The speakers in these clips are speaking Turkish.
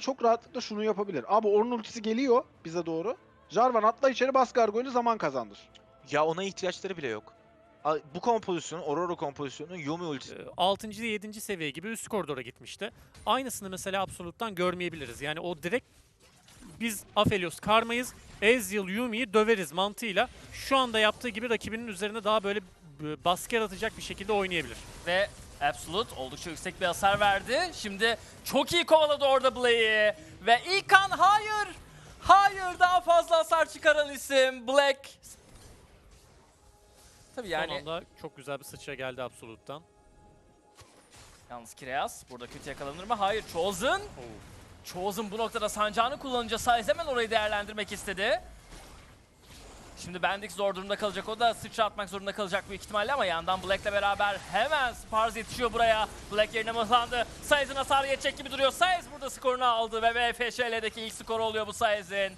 çok rahatlıkla şunu yapabilir. Abi Ornn ultisi geliyor bize doğru. Jarvan atla içeri bas gargoyle'u zaman kazandır. Ya ona ihtiyaçları bile yok. Bu kompozisyonu, Aurora kompozisyonu, Yumi ultisi. 6. ile 7. seviye gibi üst koridora gitmişti. Aynısını mesela Absolute'dan görmeyebiliriz. Yani o direkt biz Aphelios karmayız, Ezreal Yumi'yi döveriz mantığıyla şu anda yaptığı gibi rakibinin üzerine daha böyle baskı yaratacak bir şekilde oynayabilir. Ve Absolute oldukça yüksek bir hasar verdi. Şimdi çok iyi kovaladı orada Blake'i. Ve İlkan hayır. Hayır daha fazla hasar çıkaran isim Black. Tabii Son yani anda çok güzel bir sıçra geldi Absolute'dan. yalnız Kireas burada kötü yakalanır mı? Hayır Chosen. Chosen bu noktada sancağını kullanınca Saiz hemen orayı değerlendirmek istedi. Şimdi Bendix zor durumda kalacak. O da sıçra atmak zorunda kalacak büyük ihtimalle ama yandan Black'le beraber hemen Spars yetişiyor buraya. Black yerine mıhlandı. Saiz'in hasarı yetecek gibi duruyor. Saiz burada skorunu aldı ve BFŞL'deki ilk skoru oluyor bu Saiz'in.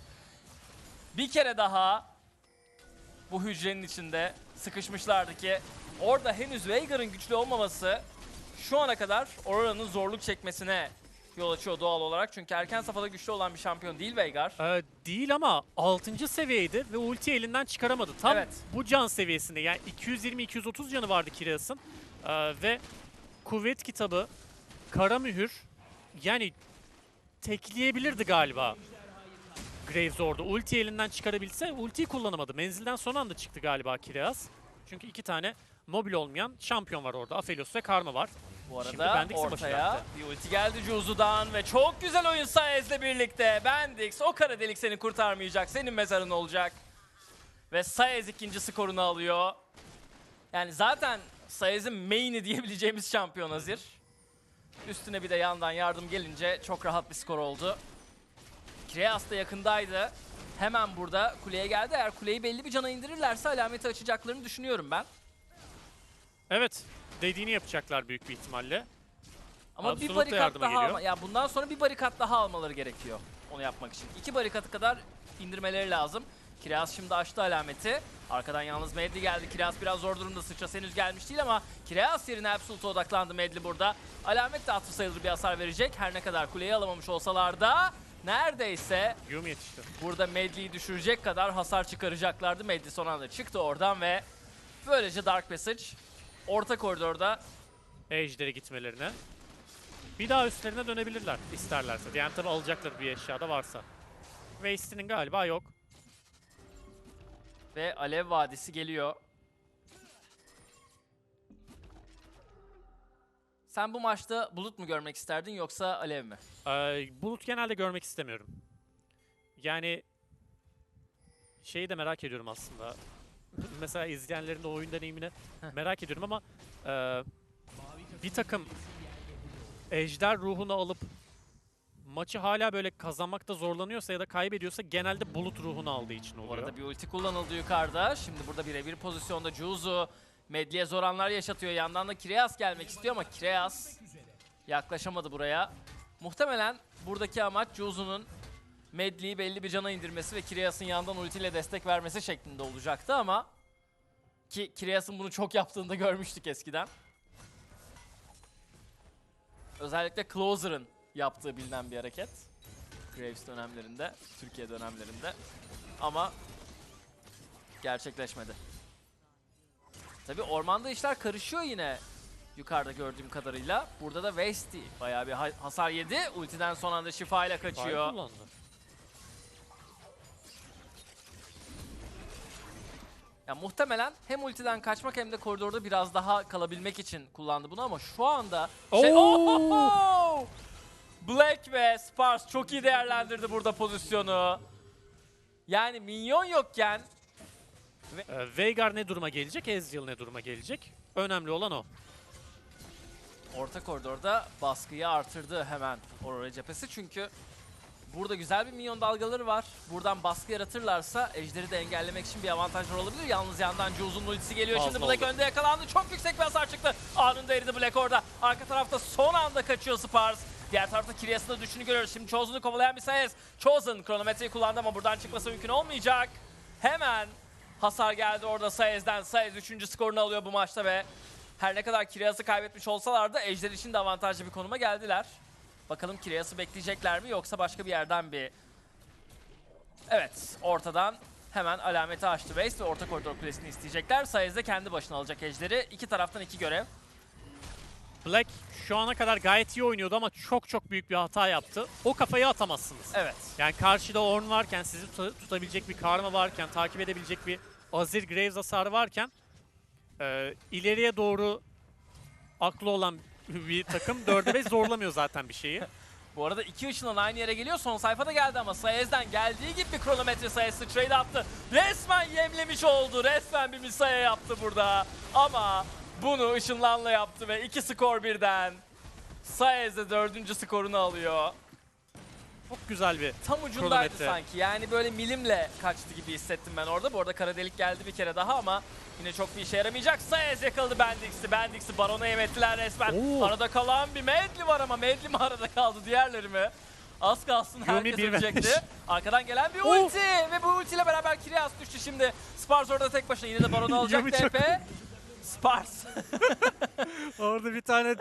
Bir kere daha bu hücrenin içinde sıkışmışlardı ki orada henüz Veigar'ın güçlü olmaması şu ana kadar Aurora'nın zorluk çekmesine yol açıyor doğal olarak. Çünkü erken safhada güçlü olan bir şampiyon değil Veigar. Ee, değil ama 6. seviyeydi ve ulti elinden çıkaramadı. Tam Evet. bu can seviyesinde yani 220-230 canı vardı Kireas'ın. Ee, ve kuvvet kitabı, kara mühür yani tekleyebilirdi galiba Graves orada. Ulti elinden çıkarabilse ultiyi kullanamadı. Menzilden son anda çıktı galiba Kireas. Çünkü iki tane mobil olmayan şampiyon var orada. Aphelios ve Karma var. Bu arada ortaya bir ulti geldi Juzu'dan ve çok güzel oyun Saez'le birlikte. Bendix o kara delik seni kurtarmayacak. Senin mezarın olacak. Ve Saez ikinci skorunu alıyor. Yani zaten Saez'in main'i diyebileceğimiz şampiyon Azir. Üstüne bir de yandan yardım gelince çok rahat bir skor oldu. Kireas da yakındaydı. Hemen burada kuleye geldi. Eğer kuleyi belli bir cana indirirlerse alameti açacaklarını düşünüyorum ben. Evet. Dediğini yapacaklar büyük bir ihtimalle. Ama Absolute bir da barikat yardıma daha geliyor. alma. Ya bundan sonra bir barikat daha almaları gerekiyor onu yapmak için. İki barikatı kadar indirmeleri lazım. Kiraz şimdi açtı alameti. Arkadan yalnız Medli geldi. Kiraz biraz zor durumda. Sıçrası henüz gelmiş değil ama Kiraz yerine Absolute'a odaklandı Medli burada. Alamet de atı sayılır bir hasar verecek. Her ne kadar kuleyi alamamış olsalar da neredeyse Yumi yetişti. burada Medli'yi düşürecek kadar hasar çıkaracaklardı. Medli son anda çıktı oradan ve böylece Dark Passage orta koridorda Ejder'e gitmelerine. Bir daha üstlerine dönebilirler isterlerse. Yani tabi alacaklar bir eşyada varsa. Waste'inin galiba yok. Ve Alev Vadisi geliyor. Sen bu maçta Bulut mu görmek isterdin yoksa Alev mi? Ee, Bulut genelde görmek istemiyorum. Yani şeyi de merak ediyorum aslında. Mesela izleyenlerin de oyun deneyimini merak ediyorum ama e, bir takım ejder ruhunu alıp maçı hala böyle kazanmakta zorlanıyorsa ya da kaybediyorsa genelde bulut ruhunu aldığı için Bu oluyor. arada bir ulti kullanıldı yukarıda. Şimdi burada birebir pozisyonda Juzu Medli'ye zor anlar yaşatıyor. Yandan da Kireas gelmek istiyor ama Kireas yaklaşamadı buraya. Muhtemelen buradaki amaç Juzu'nun Medli'yi belli bir cana indirmesi ve Kireas'ın yandan ultiyle destek vermesi şeklinde olacaktı ama ki Kireas'ın bunu çok yaptığını da görmüştük eskiden. Özellikle Closer'ın yaptığı bilinen bir hareket. Graves dönemlerinde, Türkiye dönemlerinde. Ama gerçekleşmedi. Tabi ormanda işler karışıyor yine yukarıda gördüğüm kadarıyla. Burada da Vesti bayağı bir ha- hasar yedi. Ultiden son anda şifa ile Fire kaçıyor. Ya muhtemelen hem ultiden kaçmak hem de koridorda biraz daha kalabilmek için kullandı bunu ama şu anda şey! Ohoho! Black ve Spars çok iyi değerlendirdi burada pozisyonu. Yani minyon yokken Ee, Veigar ne duruma gelecek? Ezreal ne duruma gelecek? Önemli olan o. orta koridorda baskıyı artırdı hemen Aurora cephesi çünkü burada güzel bir minyon dalgaları var. Buradan baskı yaratırlarsa Ejder'i de engellemek için bir avantajlar olabilir. Yalnız yandan Juz'un ultisi geliyor. Fazla Şimdi Black oldu. önde yakalandı. Çok yüksek bir hasar çıktı. Anında eridi Black orada. Arka tarafta son anda kaçıyor Spars. Diğer tarafta Kiryas'ın da düşünü görüyoruz. Şimdi Chosen'ı kovalayan bir Saez. Chosen kronometreyi kullandı ama buradan çıkması mümkün olmayacak. Hemen hasar geldi orada Saez'den. Saez 3. skorunu alıyor bu maçta ve her ne kadar Kiryas'ı kaybetmiş olsalar da Ejder için de avantajlı bir konuma geldiler. Bakalım Kireas'ı bekleyecekler mi yoksa başka bir yerden bir... Evet, ortadan hemen alameti açtı Base ve orta koridor kulesini isteyecekler. Sayez de kendi başına alacak ejderi. İki taraftan iki görev. Black şu ana kadar gayet iyi oynuyordu ama çok çok büyük bir hata yaptı. O kafayı atamazsınız. Evet. Yani karşıda Ornn varken, sizi tuta- tutabilecek bir Karma varken, takip edebilecek bir Azir Graves hasarı varken e, ileriye doğru aklı olan bir takım 4'e 5 zorlamıyor zaten bir şeyi. Bu arada iki ışınlan aynı yere geliyor. Son sayfada geldi ama Sayez'den geldiği gibi bir kronometre Sayez sıçrayı attı. Resmen yemlemiş oldu. Resmen bir misaya yaptı burada. Ama bunu ışınlanla yaptı ve iki skor birden. Sayez de dördüncü skorunu alıyor. Çok güzel bir Tam ucundaydı Kronometre. sanki. Yani böyle milimle kaçtı gibi hissettim ben orada. Bu arada kara delik geldi bir kere daha ama yine çok bir işe yaramayacak. Sayez yakaladı Bendix'i. Bendix'i Baron'a yem ettiler resmen. Oo. Arada kalan bir Medli var ama Medli mi arada kaldı diğerleri mi? Az kalsın herkes bir ölecekti. vermiş. Arkadan gelen bir Oo. ulti ve bu ultiyle beraber Kireas düştü şimdi. Spars orada tek başına yine de Baron'u alacak TP. Spars Orada bir tane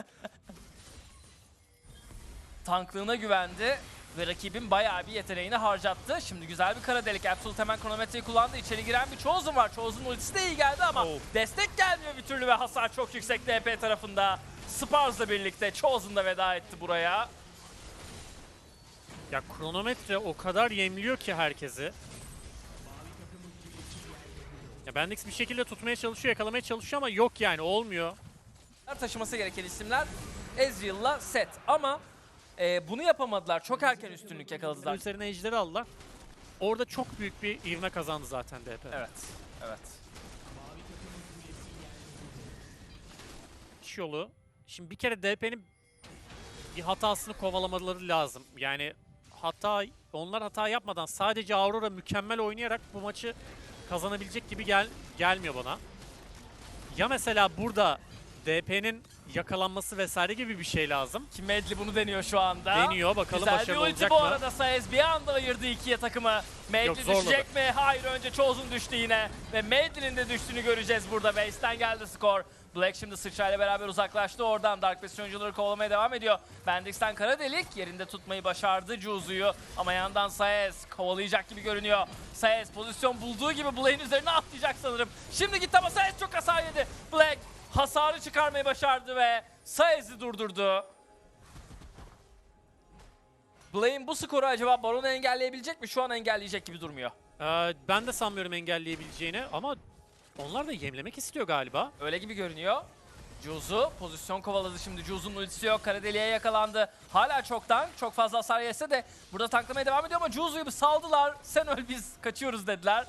tanklığına güvendi ve rakibin bayağı bir yeteneğini harcattı. Şimdi güzel bir kara delik. Absolute hemen kronometreyi kullandı. İçeri giren bir Chosen var. Chosen ultisi de iyi geldi ama Oh. destek gelmiyor bir türlü ve hasar çok yüksek DP tarafında. Spars'la birlikte Chosen da veda etti buraya. ya kronometre o kadar yemliyor ki herkesi. Ya Bendix bir şekilde tutmaya çalışıyor, yakalamaya çalışıyor ama yok yani olmuyor. Taşıması gereken isimler Ezreal'la Set ama e, bunu yapamadılar. Çok erken üstünlük yakaladılar. Üzerine ejderi aldılar. Orada çok büyük bir ivme kazandı zaten DP. Evet, evet. iş yolu. Şimdi bir kere DP'nin bir hatasını kovalamaları lazım. Yani hata onlar hata yapmadan sadece Aurora mükemmel oynayarak bu maçı kazanabilecek gibi gel gelmiyor bana. Ya mesela burada DP'nin yakalanması vesaire gibi bir şey lazım. Ki Medli bunu deniyor şu anda. Deniyor bakalım Güzel bir başarılı ulti olacak bu mı? arada Saez bir anda ayırdı ikiye takımı. Medli Yok, zorladı. düşecek mi? Hayır önce Chosen düştü yine. Ve Medli'nin de düştüğünü göreceğiz burada. Base'den geldi skor. Black şimdi sıçrayla beraber uzaklaştı oradan. Dark Passage oyuncuları kovalamaya devam ediyor. Bendix'ten kara delik yerinde tutmayı başardı Juzu'yu. Ama yandan Saez kovalayacak gibi görünüyor. Saez pozisyon bulduğu gibi Black'in üzerine atlayacak sanırım. Şimdi gitti ama Saez çok hasar yedi. Black hasarı çıkarmayı başardı ve Saez'i durdurdu. Blaine bu skoru acaba Baron'u engelleyebilecek mi? Şu an engelleyecek gibi durmuyor. Ee, ben de sanmıyorum engelleyebileceğini ama onlar da yemlemek istiyor galiba. Öyle gibi görünüyor. Juzu pozisyon kovaladı şimdi. Juzu'nun ultisi yok. Kara deliğe yakalandı. Hala çoktan çok fazla hasar yese de burada tanklamaya devam ediyor ama Juzu'yu saldılar. Sen öl biz kaçıyoruz dediler.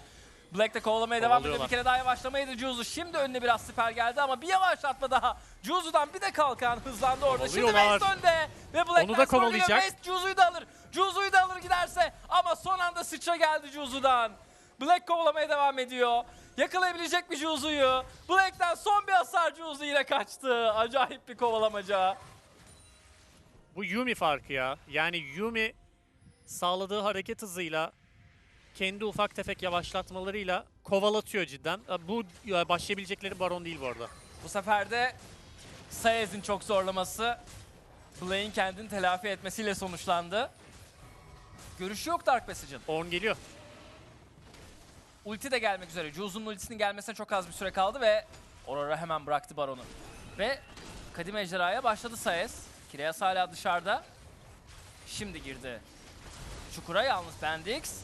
Black de kovalamaya devam ediyor. Bir kere daha yavaşlamaydı Juzu. Şimdi önüne biraz siper geldi ama bir yavaşlatma daha. Juzu'dan bir de kalkan hızlandı orada. Şimdi. Waste önde. Ve Black Onu da kovalayacak. Waste Juzu'yu da alır. Juzu'yu da alır giderse. Ama son anda sıçra geldi Juzu'dan. Black kovalamaya devam ediyor. Yakalayabilecek mi Juzu'yu? Black'ten son bir hasar Juzu yine kaçtı. Acayip bir kovalamaca. Bu Yumi farkı ya. Yani Yumi sağladığı hareket hızıyla kendi ufak tefek yavaşlatmalarıyla kovalatıyor cidden. E, Bu e, başlayabilecekleri baron değil bu arada. Bu sefer de Saez'in çok zorlaması Blake'in kendini telafi etmesiyle sonuçlandı. Görüşü yok Dark Passage'ın. Orn geliyor. Ulti de gelmek üzere. Juzu'nun ultisinin gelmesine çok az bir süre kaldı ve Aurora hemen bıraktı Baron'u. Ve Kadim Ejderha'ya başladı Saez. Kireas hala dışarıda. Şimdi girdi. Çukura yalnız Bendix.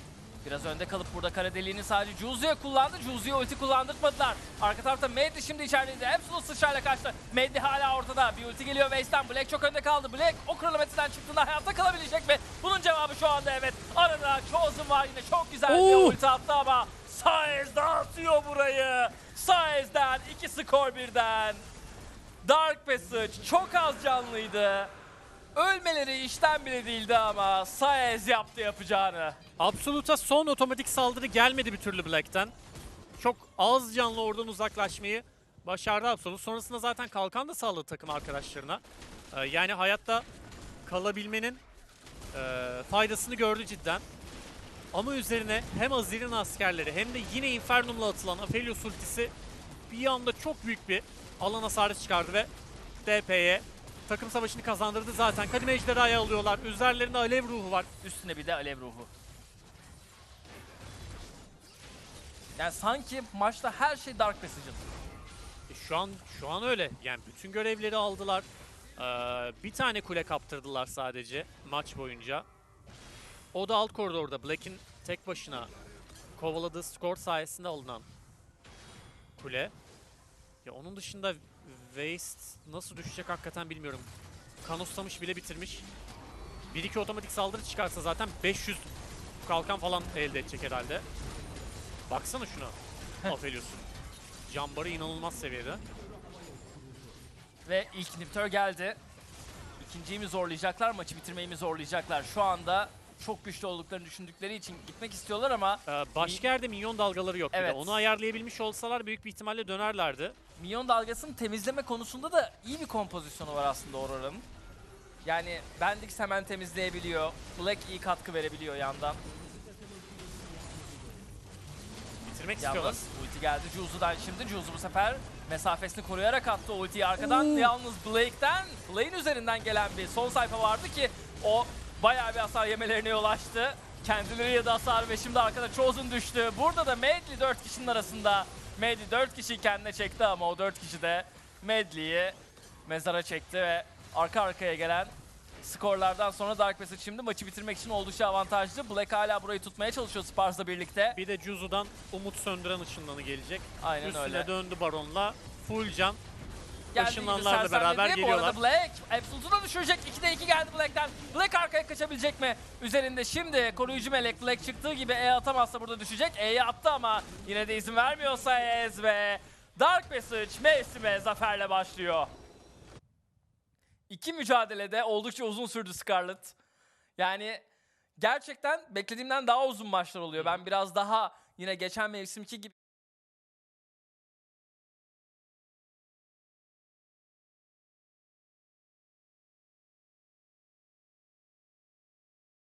Biraz önde kalıp burada kara deliğini sadece Juzu'ya kullandı. Juzu'ya ulti kullandırtmadılar. Arka tarafta Medli şimdi içerideydi. Absolute sıçrayla kaçtı. Medli hala ortada. Bir ulti geliyor Waste'den. Black çok önde kaldı. Black o kronometreden çıktığında hayatta kalabilecek mi? Bunun cevabı şu anda evet. Arada Chosen var yine çok güzel bir ulti attı ama Saez dağıtıyor burayı. Saez'den iki skor birden. Dark Passage çok az canlıydı. Ölmeleri işten bile değildi ama Saez yaptı yapacağını. Absolute'a son otomatik saldırı gelmedi bir türlü Black'ten. Çok az canlı oradan uzaklaşmayı başardı Absolute. Sonrasında zaten kalkan da sağladı takım arkadaşlarına. Ee, yani hayatta kalabilmenin e, faydasını gördü cidden. Ama üzerine hem Azir'in askerleri hem de yine Infernum'la atılan Aphelios ultisi bir anda çok büyük bir alan hasarı çıkardı ve DP'ye takım savaşını kazandırdı zaten. Kadim Ejderha'yı alıyorlar. Üzerlerinde alev ruhu var. Üstüne bir de alev ruhu. Yani sanki maçta her şey Dark Passage'ın. E, Şu an şu an öyle. Yani bütün görevleri aldılar. Ee, bir tane kule kaptırdılar sadece maç boyunca. O da alt koridorda Black'in tek başına kovaladığı skor sayesinde alınan kule. Ya onun dışında Waste nasıl düşecek hakikaten bilmiyorum. Kanoslamış bile bitirmiş. 1-2 otomatik saldırı çıkarsa zaten 500 kalkan falan elde edecek herhalde. Baksana şuna. Aphelios'un. Jambarı inanılmaz seviyede. Ve ilk inhibitor geldi. İkinciyi mi zorlayacaklar, maçı bitirmeyi mi zorlayacaklar? Şu anda çok güçlü olduklarını düşündükleri için gitmek istiyorlar ama Ee, başka yerde minyon dalgaları yok bir de. Evet. Onu ayarlayabilmiş olsalar büyük bir ihtimalle dönerlerdi. Minyon dalgasını temizleme konusunda da iyi bir kompozisyonu var aslında Aurora'nın. Yani Bendix hemen temizleyebiliyor. Black iyi katkı verebiliyor yandan. Bitirmek istiyorlar. Yalnız ulti geldi Juzu'dan şimdi. Juzu bu sefer mesafesini koruyarak attı ultiyi arkadan. Yalnız Blake'den, Blake'in üzerinden gelen bir son sayfa vardı ki o bayağı bir hasar yemelerine yol açtı. Kendileri ya da hasar ve şimdi arkada Chosen düştü. Burada da Medley 4 kişinin arasında. Medley 4 kişiyi kendine çekti ama o 4 kişi de Medley'i mezara çekti ve arka arkaya gelen skorlardan sonra Dark Passage şimdi maçı bitirmek için oldukça avantajlı. Black hala burayı tutmaya çalışıyor Spars'la birlikte. Bir de Juzu'dan umut söndüren ışınlanı gelecek. Aynen Üstüne öyle. döndü Baron'la. Full can. Işınlanlarla beraber Bu arada geliyorlar. Black Absolute'u da düşürecek. 2'de 2 geldi Black'ten. Black arkaya kaçabilecek mi? Üzerinde şimdi koruyucu melek Black çıktığı gibi E atamazsa burada düşecek. E'yi attı ama yine de izin vermiyorsa Ez ve Dark Passage mevsime zaferle başlıyor. İki mücadelede oldukça uzun sürdü Scarlet. Yani gerçekten beklediğimden daha uzun maçlar oluyor. Ben biraz daha yine geçen mevsimki gibi